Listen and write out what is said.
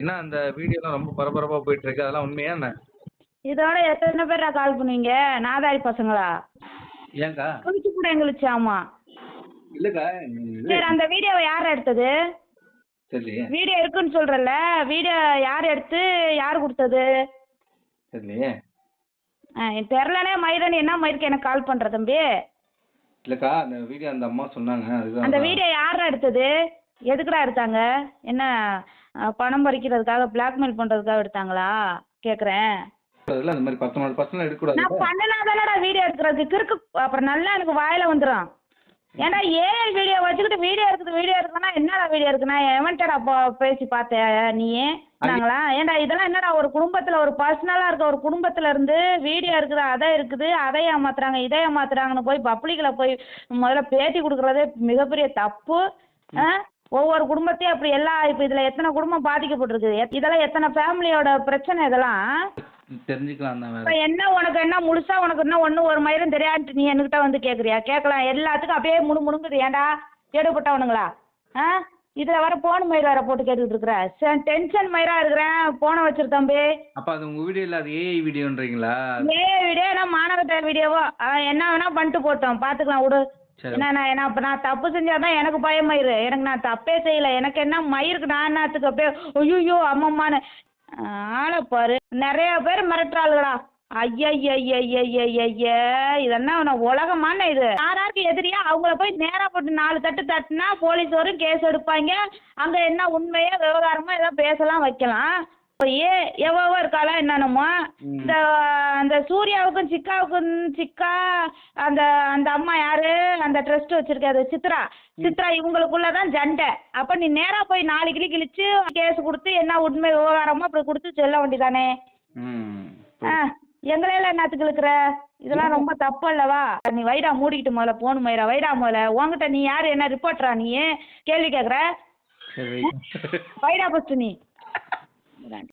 என்ன அந்த வீடியோலாம் ரொம்ப பரபரப்பா போயிட்டு இருக்கு அதெல்லாம் உண்மையா என்ன? இதோட எத்தனை பேரா கால் பண்ணுவீங்க? நாதாரி பசங்களா? ஏங்கா? குளிச்சு கூட எங்களுக்கு ஆமா. இல்லக்கா சரி அந்த வீடியோவை யார் எடுத்தது? சரி. வீடியோ இருக்குன்னு சொல்றல வீடியோ யார் எடுத்து யார் கொடுத்தது? சரி. தெரிலனே மயிரன் என்ன மயிருக்கு எனக்கு கால் பண்ற தம்பி. இல்லக்கா அந்த வீடியோ அந்த அம்மா சொன்னாங்க. அதுதான் அந்த வீடியோ யார் எடுத்தது? எதுக்குடா எடுத்தாங்க? என்ன பணம் பறிக்கிறதுக்காக பிளாக்மெயில் பண்றதுக்காக எடுத்தாங்களா? கேக்குறேன். அதெல்லாம் அந்த மாதிரி பர்சனல் பர்சனல் எடுக்கக்கூடாது நான் பண்ணனாதானடா வீடியோ எடுக்கிறதுக்கு கிறுக்கு அப்புறம் நல்லா எனக்கு வாயில வந்துடும் ஏன்டா ஏஐ வீடியோ வச்சுக்கிட்டு வீடியோ இருக்குது வீடியோ இருக்குன்னா என்னடா வீடியோ இருக்குன்னா எவன்ட்டடா பேசி பார்த்த நீ நாங்களா? ஏன்டா இதெல்லாம் என்னடா ஒரு குடும்பத்துல ஒரு பர்சனலா இருக்க ஒரு குடும்பத்துல இருந்து வீடியோ இருக்குது அதை இருக்குது அதை ஏமாத்துறாங்க இதை ஏமாத்துறாங்கன்னு போய் பப்ளிக்ல போய் முதல்ல பேட்டி கொடுக்கறதே மிகப்பெரிய தப்பு? ஒவ்வொரு குடும்பத்தையும் அப்படி எல்லா இப்போ இதுல எத்தனை குடும்பம் பாதிக்கப்பட்டிருக்கு எத்- இதெல்லாம் எத்தனை ஃபேமிலியோட பிரச்சனை இதெல்லாம்? தெரிஞ்சுக்கலாம் தான் இப்ப வேற என்ன உனக்கு என்ன முழுசா உனக்கு என்ன ஒண்ணு ஒரு மயிரும் தெரியாதுன்ட்டு நீ என்கிட்ட வந்து கேக்குறியா? கேட்கலாம். எல்லாத்துக்கும் அப்படியே முணு முணுங்குது ஏன்டா? எடுபட்டவனுங்களா ஆ? இதுல வர போன் மயிர் வேற போட்டு கேட்டுக்கிட்டு இருக்கிற. டென்ஷன் மயிரா இருக்கிறேன். போனை வச்சிரு தம்பி. அப்ப அது உங்க வீடியோ இல்ல அது ஏஐ வீடியோன்றீங்களா ஏ வீடியோ என்ன மாநகட்ட வீடியோவோ என்ன வேணா பண்ணிட்டு போட்டோம். பாத்துக்கலாம் விடு. சரி என்ன நான் அப்ப நான் தப்பு செஞ்சாதான் எனக்கு பயமாயிரு. எனக்கு நான் தப்பே செய்யல. எனக்கு என்ன மயிருக்கு நான் என்னத்துக்கு அப்படியே ஐயோ அம்மம்மான்னு. ஆளை பாரு. நிறைய பேர் மிரட்டுறாளுடா ஐயய்யய்யய்யய்ய இதெல்லாம் நான் உலகமான இது. யாராருக்கு எதிரியா? அவங்கள போய் நேரா போட்டு நாலு தட்டு தட்டுனா போலீஸ் வரும் கேஸ் எடுப்பாங்க. அங்க என்ன உண்மையா விவகாரமா ஏதோ பேசலாம் வைக்கலாம். போய் எவ்வளவோ இருக்காளா என்னென்னமோ. இந்த அந்த சூர்யாவுக்கும் சிக்காவுக்கும் சிக்கா அந்த அந்த அம்மா யாரு? அந்த ட்ரஸ்ட் வச்சிருக்காது சித்ரா. சித்ரா இவங்களுக்குள்ள தான் ஜண்டை அப்ப நீ நேரா போய் நாலு கிளி கிழிச்சு கேஸ் கொடுத்து என்ன உண்மை விவகாரமோ அப்படி கொடுத்து சொல்ல வேண்டியதானே. எங்களையெல்லாம் என்னத்துக்கு இழுக்கிற? இதெல்லாம் ரொம்ப தப்பு அல்லவா? நீ வைடா மூடிக்கிட்டு முதல்ல போகணும் மயிரா வைடா முதல்ல. உன்கிட்ட நீ யாரு? என்ன ரிப்போர்ட்டரா நீ? கேள்வி கேட்குற சரி. வைடா ஃபஸ்ட்டு நீ.